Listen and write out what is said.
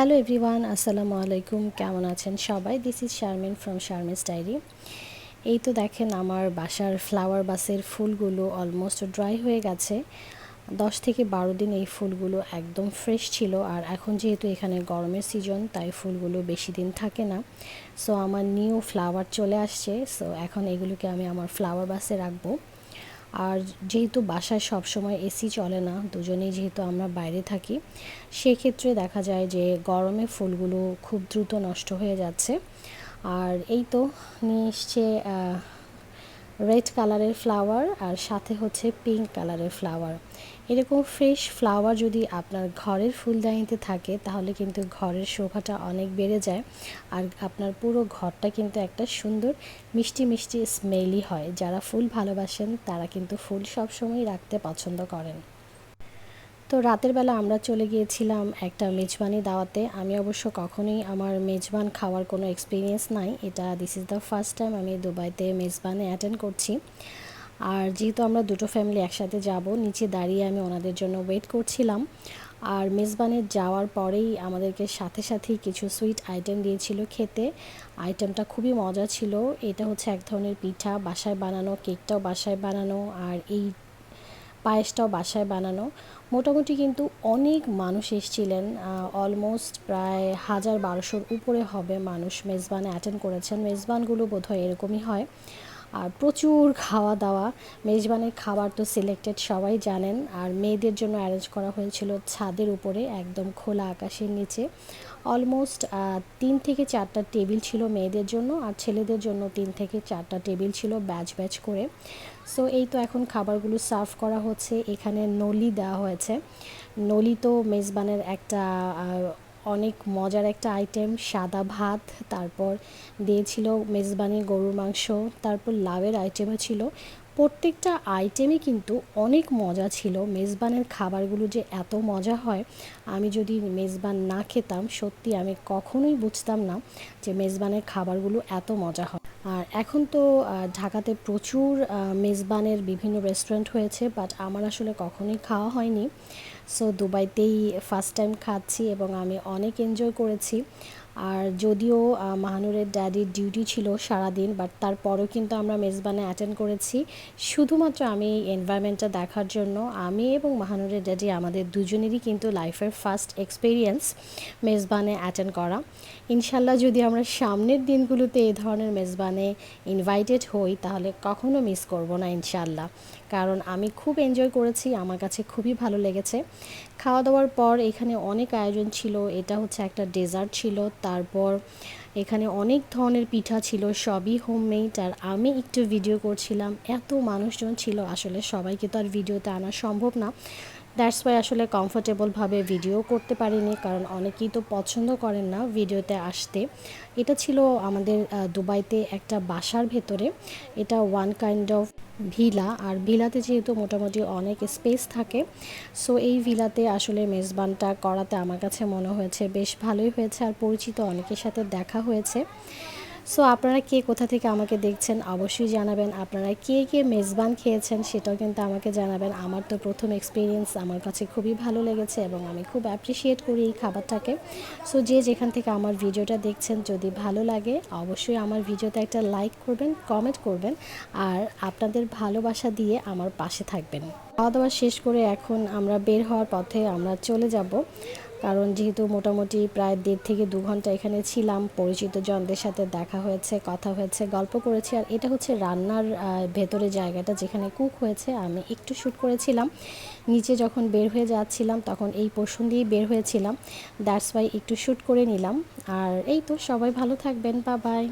Hello everyone আসসালামু আলাইকুম কেমন আছেন সবাই? দিস ইজ শারমিন ফ্রম শারমিস ডায়েরি এই তো দেখেন, আমার বাসার ফ্লাওয়ার বাসের ফুলগুলো অলমোস্ট ড্রাই হয়ে গেছে। দশ থেকে বারো দিন এই ফুলগুলো একদম ফ্রেশ ছিল। আর এখন যেহেতু এখানে গরমের সিজন তাই ফুলগুলো বেশি দিন থাকে না। সো আমার নিউ ফ্লাওয়ার চলে আসছে। সো এখন এগুলোকে আমি আমার ফ্লাওয়ার বাসে রাখব। আর যেহেতু বাসায় সবসময় এসি চলে না, দুজনেই যেহেতু আমরা বাইরে থাকি, সেক্ষেত্রে দেখা যায় যে গরমে ফুলগুলো খুব দ্রুত নষ্ট হয়ে যাচ্ছে। আর এই তো নিয়ে এসছে রেড কালারের ফ্লাওয়ার আর সাথে হচ্ছে পিঙ্ক কালারের ফ্লাওয়ার। এরকম ফ্রেশ ফ্লাওয়ার যদি আপনার ঘরের ফুলদানিতে থাকে, তাহলে কিন্তু ঘরের শোভাটা অনেক বেড়ে যায় আর আপনার পুরো ঘরটা কিন্তু একটা সুন্দর মিষ্টি মিষ্টি স্মেলি হয়। যারা ফুল ভালোবাসেন, তারা কিন্তু ফুল সবসময় রাখতে পছন্দ করেন। তো রাতের বেলা আমরা চলে গিয়েছিলাম একটা মেজবানি দাওয়াতে। আমি অবশ্য কখনোই আমার মেজবান খাওয়ার কোনো এক্সপিরিয়েন্স নাই। এটা this is the first time আমি দুবাইতে মেজবানে অ্যাটেন্ড করছি। আর যেহেতু আমরা দুটো ফ্যামিলি একসাথে যাব, নিচে দাঁড়িয়ে আমি ওনাদের জন্য ওয়েট করছিলাম। আর মেজবানের যাওয়ার পরেই আমাদেরকে সাথে সাথেই কিছু সুইট আইটেম দিয়েছিল খেতে। আইটেমটা খুবই মজা ছিল। এটা হচ্ছে এক ধরনের পিঠা, বাসায় বানানো কেকটাও বাসায় বানানো। আর এই পায়েসটাও বাসায় বানানো। মোটামুটি কিন্তু অনেক মানুষ এসেছিলেন অলমোস্ট প্রায় হাজার বারোশোর উপরে হবে মানুষ মেজবানে অ্যাটেন্ড করেছেন। মেজবানগুলো বোধহয় এরকমই হয়। আর প্রচুর খাওয়া দাওয়া মেজবানের খাবার তো সিলেক্টেড সবাই জানেন। আর মেয়েদের জন্য অ্যারেঞ্জ করা হয়েছিল ছাদের উপরে, একদম খোলা আকাশের নিচে। অলমোস্ট তিন থেকে চারটা টেবিল ছিল মেয়েদের জন্য আর ছেলেদের জন্য তিন থেকে চারটা টেবিল ছিল ব্যাচ ব্যাচ করে। সো এই তো এখন খাবারগুলো সার্ভ করা হচ্ছে। এখানে নলি দেওয়া হয়েছে। নলি তো মেজবানের একটা অনেক মজার একটা আইটেম সাদা ভাত, তারপর দিয়েছিল মেজবানি গরুর মাংস, তারপর লাভের আইটেমও ছিল। প্রত্যেকটা আইটেমই কিন্তু অনেক মজা ছিল। মেজবানের খাবারগুলো যে এত মজা হয়, আমি যদি মেজবান না খেতাম, সত্যি আমি কখনোই বুঝতাম না যে মেজবানের খাবারগুলো এত মজা হয়। আর এখন তো ঢাকাতে প্রচুর মেজবানের বিভিন্ন রেস্টুরেন্ট হয়েছে বাট আমার আসলে কখনোই খাওয়া হয়নি। সো দুবাইতেই ফার্স্ট টাইম খাচ্ছি এবং আমি অনেক এনজয় করেছি। আর যদিও মাহানুরের ড্যাডির ডিউটি ছিল সারাদিন বাট তারপরেও কিন্তু আমরা মেজবানে অ্যাটেন্ড করেছি। শুধুমাত্র আমি এনভায়রনমেন্টটা দেখার জন্য, আমি এবং মাহানুরের ড্যাডি আমাদের দুজনেরই কিন্তু লাইফের ফার্স্ট এক্সপিরিয়েন্স মেজবানে অ্যাটেন্ড করা। ইনশাল্লাহ যদি আমরা সামনের দিনগুলোতে এই ধরনের মেজবানে ইনভাইটেড হই, তাহলে কখনো মিস করব না ইনশাল্লাহ। কারণ আমি খুব এনজয় করেছি, আমার কাছে খুবই ভালো লেগেছে। খাওয়া দাওয়ার পর এখানে অনেক আয়োজন ছিল। এটা হচ্ছে একটা ডেজার্ট ছিল। তারপর এখানে অনেক ধরনের পিঠা ছিল, সবই হোমমেড। আর আমি একটু ভিডিও করছিলাম। এত মানুষজন ছিল। আসলে সবাইকে তো আর ভিডিওতে আনা সম্ভব না। দ্যাটস ওয়াই আসলে কমফোর্টেবলভাবে ভিডিও করতে পারিনি। কারণ অনেকেই তো পছন্দ করেন না ভিডিওতে আসতে। এটা ছিল আমাদের দুবাইতে একটা বাসার ভেতরে। এটা ওয়ান কাইন্ড অফ ভিলা, আর ভিলাতে যেহেতু মোটামুটি অনেক স্পেস থাকে সো এই ভিলাতে আসলে মেজবানটা করাতে আমার কাছে মনে হয়েছে বেশ ভালোই হয়েছে, আর পরিচিত অনেকের সাথে দেখা হয়েছে। সো আপনারা কে কোথা থেকে আমাকে দেখছেন অবশ্যই জানাবেন। আপনারা কে কে মেজবান খেয়েছেন সেটাও কিন্তু আমাকে জানাবেন। আমার তো প্রথম এক্সপিরিয়েন্স আমার কাছে খুবই ভালো লেগেছে এবং আমি খুব অ্যাপ্রিসিয়েট করি এই খাবারটাকে। সো যে যেখান থেকে আমার ভিডিওটা দেখছেন, যদি ভালো লাগে, অবশ্যই আমার ভিডিওতে একটা লাইক করবেন কমেন্ট করবেন আর আপনাদের ভালোবাসা দিয়ে আমার পাশে থাকবেন। খাওয়া দাওয়া শেষ করে এখন আমরা বের হওয়ার পথে আমরা চলে যাব। কারণ যেহেতু মোটামুটি প্রায় দেড় থেকে দু ঘণ্টা এখানে ছিলাম, পরিচিত জনদের সাথে দেখা হয়েছে, কথা হয়েছে, গল্প করেছি, আর এটা হচ্ছে রান্নার ভেতরে জায়গাটা যেখানে কুক হয়েছে, আমি একটু শ্যুট করেছিলাম। নিচে যখন বের হয়ে যাচ্ছিলাম, তখন এই পোর্শন দিয়েই বের হয়েছিলাম। দ্যাটস ওয়াই একটু শ্যুট করে নিলাম। আর এই তো, সবাই ভালো থাকবেন বা বাই